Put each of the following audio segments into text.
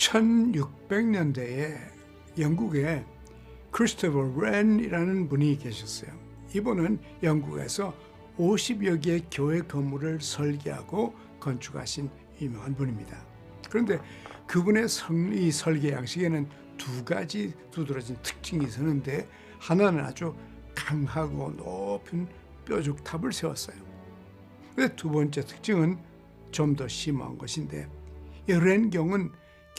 1600년대에 영국에 크리스토퍼 렌이라는 분이 계셨어요. 이분은 영국에서 50여 개의 교회 건물을 설계하고 건축하신 유명한 분입니다. 그런데 그분의 성, 이 설계 양식에는 두 가지 두드러진 특징이 있었는데 하나는 아주 강하고 높은 뾰족탑을 세웠어요. 두 번째 특징은 좀 더 심한 것인데 이 렌경은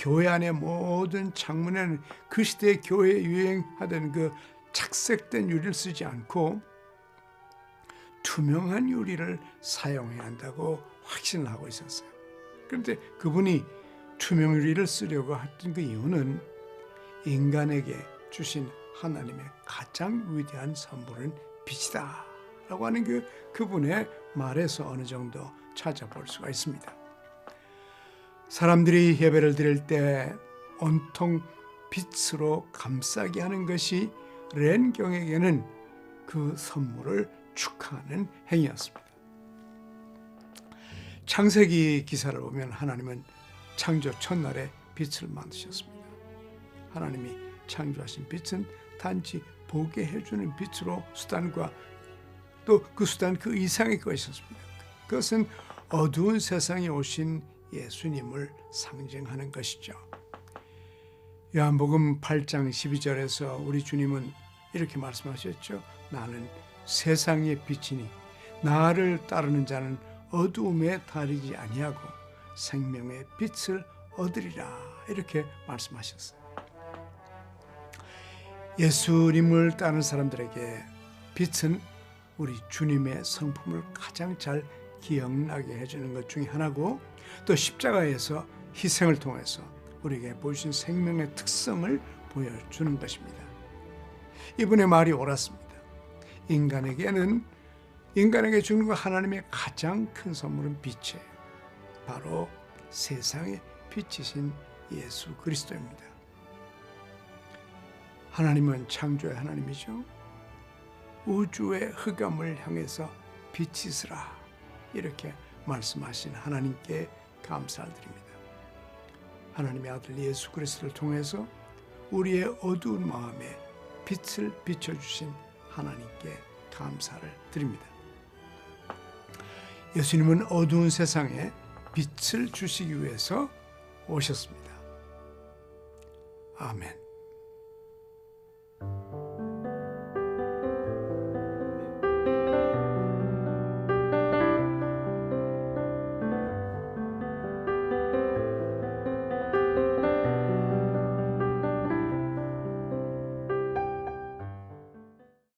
교회 안의 모든 창문에는 그 시대 교회에 유행하던 그 착색된 유리를 쓰지 않고 투명한 유리를 사용해야 한다고 확신을 하고 있었어요. 그런데 그분이 투명 유리를 쓰려고 했던 그 이유는 인간에게 주신 하나님의 가장 위대한 선물은 빛이다. 라고 하는 그 그분의 말에서 어느 정도 찾아볼 수가 있습니다. 사람들이 예배를 드릴 때 온통 빛으로 감싸게 하는 것이 렌경에게는 그 선물을 축하하는 행위였습니다. 창세기 기사를 보면 하나님은 창조 첫날에 빛을 만드셨습니다. 하나님이 창조하신 빛은 단지 보게 해주는 빛으로 수단과 또 그 수단 그 이상의 것이었습니다. 그것은 어두운 세상에 오신 예수님을 상징하는 것이죠. 요한복음 8장 12절에서 우리 주님은 이렇게 말씀하셨죠. 나는 세상의 빛이니 나를 따르는 자는 어두움에 다리지 아니하고 생명의 빛을 얻으리라 이렇게 말씀하셨어요. 예수님을 따르는 사람들에게 빛은 우리 주님의 성품을 가장 잘 기억나게 해주는 것 중에 하나고 또 십자가에서 희생을 통해서 우리에게 보여주신 생명의 특성을 보여주는 것입니다. 이분의 말이 옳았습니다. 인간에게는 인간에게 주는 것 하나님의 가장 큰 선물은 빛이에요. 바로 세상의 빛이신 예수 그리스도입니다. 하나님은 창조의 하나님이죠. 우주의 흑암을 향해서 빛이으라 이렇게 말씀하신 하나님께 감사를 드립니다. 하나님의 아들 예수 그리스도를 통해서 우리의 어두운 마음에 빛을 비춰주신 하나님께 감사를 드립니다. 예수님은 어두운 세상에 빛을 주시기 위해서 오셨습니다. 아멘.